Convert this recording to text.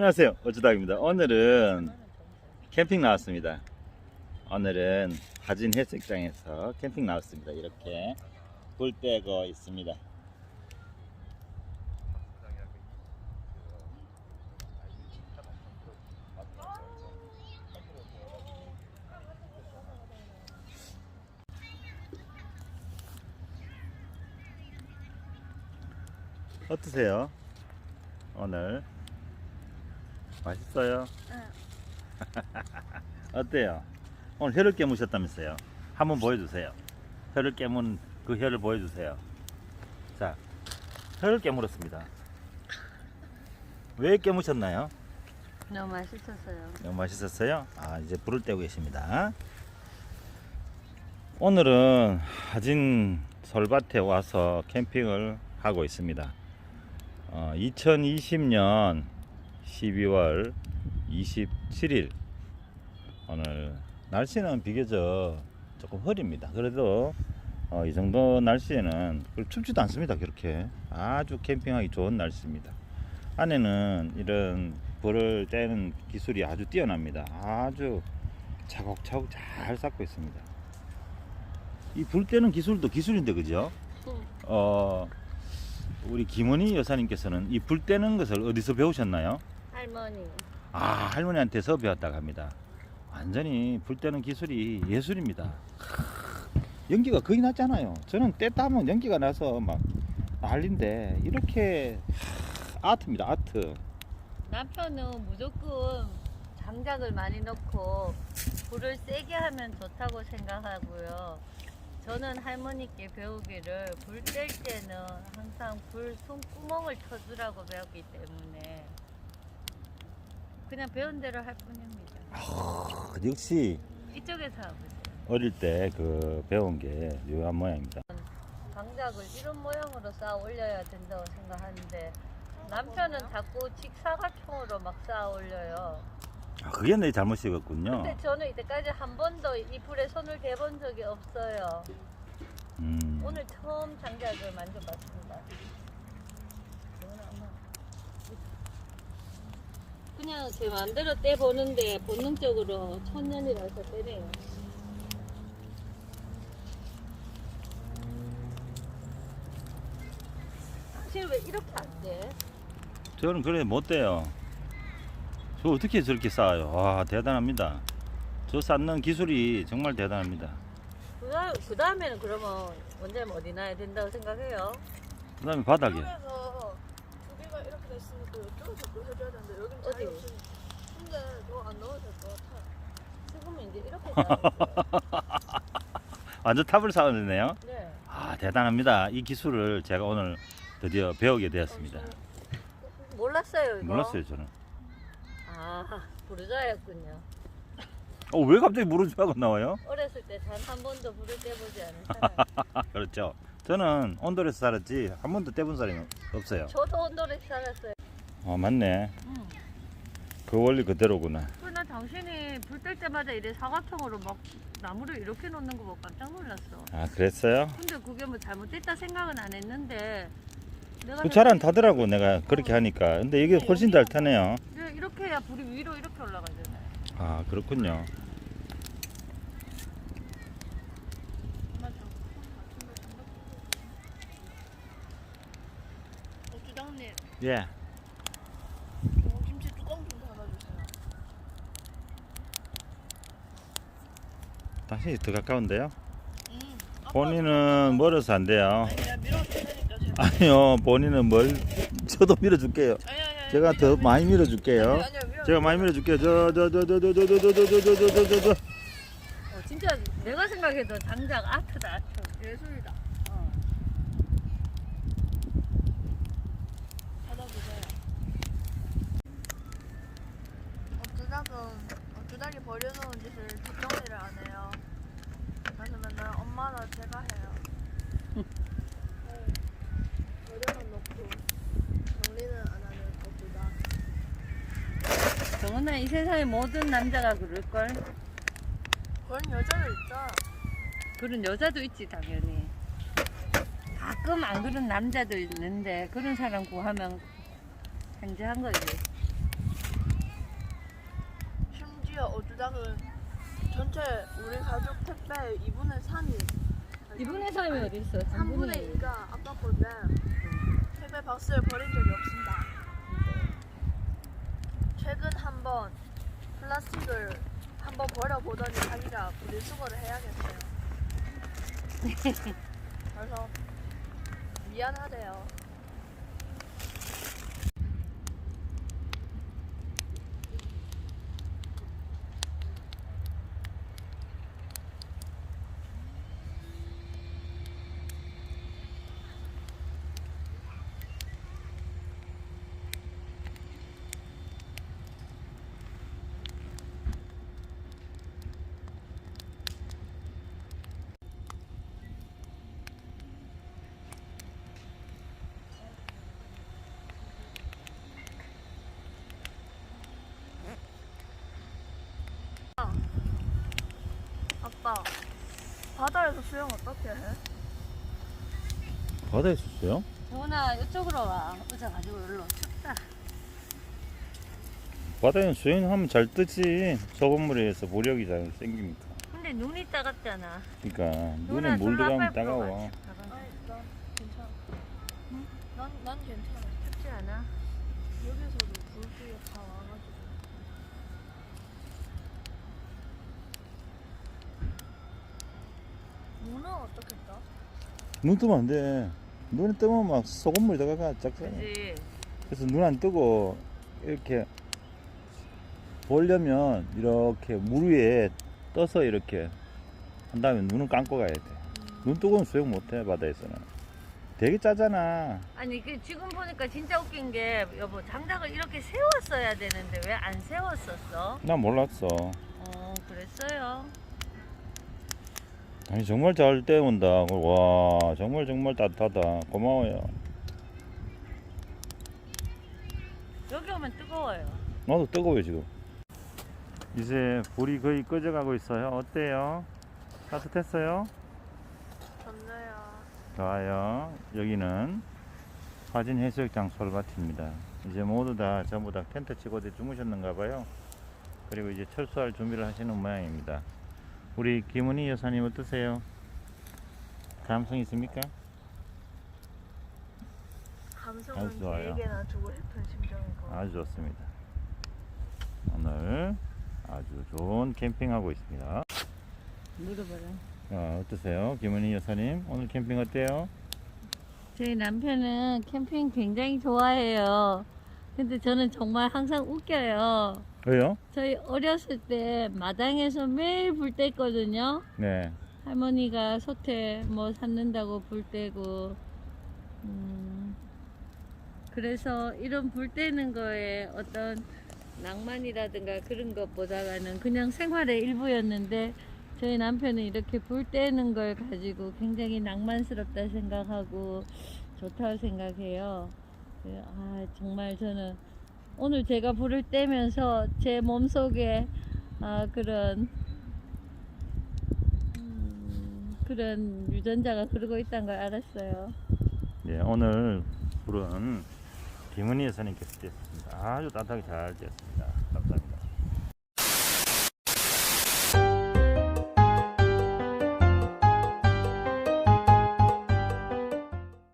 안녕하세요. 어쩌다입니다. 오늘은 캠핑 나왔습니다. 오늘은 하진 헬스장에서 캠핑 나왔습니다. 이렇게 불 떼고 있습니다. 어떠세요? 오늘 맛있어요? 어때요? 오늘 혀를 깨무셨다면서요? 한번 보여주세요. 혀를 깨문 그 혀를 보여주세요. 자, 혀를 깨물었습니다. 왜 깨무셨나요? 너무 맛있었어요. 너무 맛있었어요? 아, 이제 불을 떼고 계십니다. 오늘은 하진 솔밭에 와서 캠핑을 하고 있습니다. 어, 2020년 12월 27일 오늘 날씨는 비교적 조금 흐립니다. 그래도 어, 이 정도 날씨에는 춥지도 않습니다. 그렇게 아주 캠핑하기 좋은 날씨입니다. 안에는 이런 불을 떼는 기술이 아주 뛰어납니다. 아주 차곡차곡 잘 쌓고 있습니다. 이 불 떼는 기술도 기술인데 그죠? 어 우리 김원희 여사님께서는 이 불 떼는 것을 어디서 배우셨나요? 할머니. 아 할머니한테서 배웠다고 합니다. 완전히 불 떼는 기술이 예술입니다. 크, 연기가 거의 났잖아요. 저는 뗐다 하면 연기가 나서 막 난린데 이렇게 하, 아트입니다. 아트. 남편은 무조건 장작을 많이 넣고 불을 세게 하면 좋다고 생각하고요. 저는 할머니께 배우기를 불 뗄 때는 항상 불 손구멍을 쳐주라고 배웠기 때문에 그냥 배운 대로 할 뿐입니다. 아, 역시 이쪽에서. 어릴 때 그 배운 게 묘한 모양입니다. 장작을 이런 모양으로 쌓아 올려야 된다고 생각하는데 남편은 자꾸 직사각형으로 막 쌓아 올려요. 아, 그게 내 잘못이었군요. 근데 저는 이때까지 한 번도 이 불에 손을 대본 적이 없어요. 음, 오늘 처음 장작을 만져봤습니다. 그냥 제 마음대로 떼보는데 본능적으로 천년이라서 떼네요. 사실 왜 이렇게 안 돼? 저는 그래 못 돼요. 저 어떻게 저렇게 쌓아요? 와 대단합니다. 저 쌓는 기술이 정말 대단합니다. 그 다음에는 그러면 원장님 어디 놔야 된다고 생각해요? 그 다음에 바닥에 이쪽에서 두 개가 이렇게 됐으니까 이쪽에서 또 해줘야 되는데 어 디? 자리 없으니 근데 너 안 넣어도 될 것 같아 지금은 이제 이렇게 쌓아요. 완전 탑을 쌓아냈네요. 네. 아 대단합니다. 이 기술을 제가 오늘 드디어 배우게 되었습니다. 몰랐어요 이거. 몰랐어요 저는. 아 부르자였군요. 어, 왜 갑자기 무르주하고 나와요? 어렸을 때 단 한 번도 불을 떼보지 않은 사람. 그렇죠. 저는 온돌에서 살았지 한 번도 떼본 사람이 없어요. 저도 온돌에서 살았어요. 어 맞네. 응. 그 원리 그대로구나. 그나 당신이 불뗄 때마다 이래 사각형으로 막 나무를 이렇게 놓는 거 보고 깜짝 놀랐어. 아 그랬어요? 근데 그게 뭐 잘못됐다 생각은 안 했는데 내가 그 잘안 타더라고 내가 그렇게 하니까. 근데 이게 훨씬 잘 타네요. 네, 이렇게 해야 불이 위로 이렇게 올라가잖아요. 아 그렇군요. 맞아. 어, 주장님 예. 어, 김치 뚜껑 좀 닫아주세요 당신이 더 가까운데요? 음, 본인은 멀어서 안 돼요. 아니 제가 아니요, 본인은 멀. 저도 밀어줄게요. 아니 아니 아니 제가 더 많이 밀어줄게요. 아니 아니 밀어 제가 많이 밀어줄게요. 저저 저 저 저 저 저 저 저 저 저 저 저 어, 진짜 내가 생각해도 장작 아트다 아트. 예술이다 어. 닫아주세요 어, 주작은 어, 주작이 버려놓은 짓을 뒷정리를 안 해요 그래서 맨날 엄마나 제가 해요 네. 버려는 놓고 정리는 안 하는 정은아 이 세상의 모든 남자가 그럴걸. 그런 여자도 있죠 그런 여자도 있지 당연히. 가끔 안 그런 남자도 있는데 그런 사람 구하면 현재한 거지. 심지어 어주닭은 전체 우리 가족 택배 2분의 3이 2분의 3이 어디 있어? 3분의 2가 아까 건데 택배 박스를 버린 적이 없습니다. 최근 한번 플라스틱을 한번 버려보더니 자기가 분리수거를 해야겠어요. 그래서 미안하대요. 아빠 바다에서 수영 어떻게 해? 바다에 있었어요? 정훈아 이쪽으로 와. 의자 가지고 일로 춥다. 바다에는 수영하면 잘 뜨지. 저번 물에서 모력이 잘 생기니까. 근데 눈이 따갑잖아. 그러니까 눈에 물 졸라 들어가면 따가워. 아니 난 괜찮아. 난, 난 괜찮아. 춥지 않아? 여기서도 불길이 다 와가지고. 문은 어떻게 떠? 눈 뜨면 안 돼. 눈에 뜨면 막 소금물이 들어가 짝짝해. 그지. 그래서 눈 안 뜨고 이렇게 보려면 이렇게 물 위에 떠서 이렇게 한 다음에 눈을 감고 가야 돼. 눈 뜨고는 수영 못 해, 바다에서는. 되게 짜잖아. 아니 그 지금 보니까 진짜 웃긴 게 여보 장작을 이렇게 세웠어야 되는데 왜 안 세웠었어? 난 몰랐어. 어 그랬어요. 아니, 정말 잘 때운다. 와, 정말 정말 따뜻하다. 고마워요. 여기 오면 뜨거워요. 나도 뜨거워요, 지금. 이제 불이 거의 꺼져가고 있어요. 어때요? 따뜻했어요? 좋네요. 좋아요. 여기는 화진 해수욕장 솔밭입니다. 이제 모두 다 전부 다 텐트 치고 어디 주무셨는가 봐요. 그리고 이제 철수할 준비를 하시는 모양입니다. 우리 김은희 여사님 어떠세요? 감성 있습니까? 감성은 아주 좋아요. 개에게나 주고 싶은 심정이고. 아주 좋습니다. 오늘 아주 좋은 캠핑하고 있습니다. 물어봐라. 아, 어떠세요? 김은희 여사님 오늘 캠핑 어때요? 저희 남편은 캠핑 굉장히 좋아해요. 근데 저는 정말 항상 웃겨요. 왜요? 저희 어렸을 때 마당에서 매일 불 뗐거든요. 네. 할머니가 소태 뭐 샀는다고 불 떼고 음, 그래서 이런 불 떼는 거에 어떤 낭만이라든가 그런 것보다는 그냥 생활의 일부였는데 저희 남편은 이렇게 불 떼는 걸 가지고 굉장히 낭만스럽다 생각하고 좋다고 생각해요. 그, 아 정말 저는 오늘 제가 불을 떼면서 제 몸속에 아, 그런 음, 그런 유전자가 흐르고 있다는 걸 알았어요. 네, 오늘 불은 김은희 여사님께서 띄었습니다. 아주 따뜻하게 잘 띄었습니다. 감사합니다.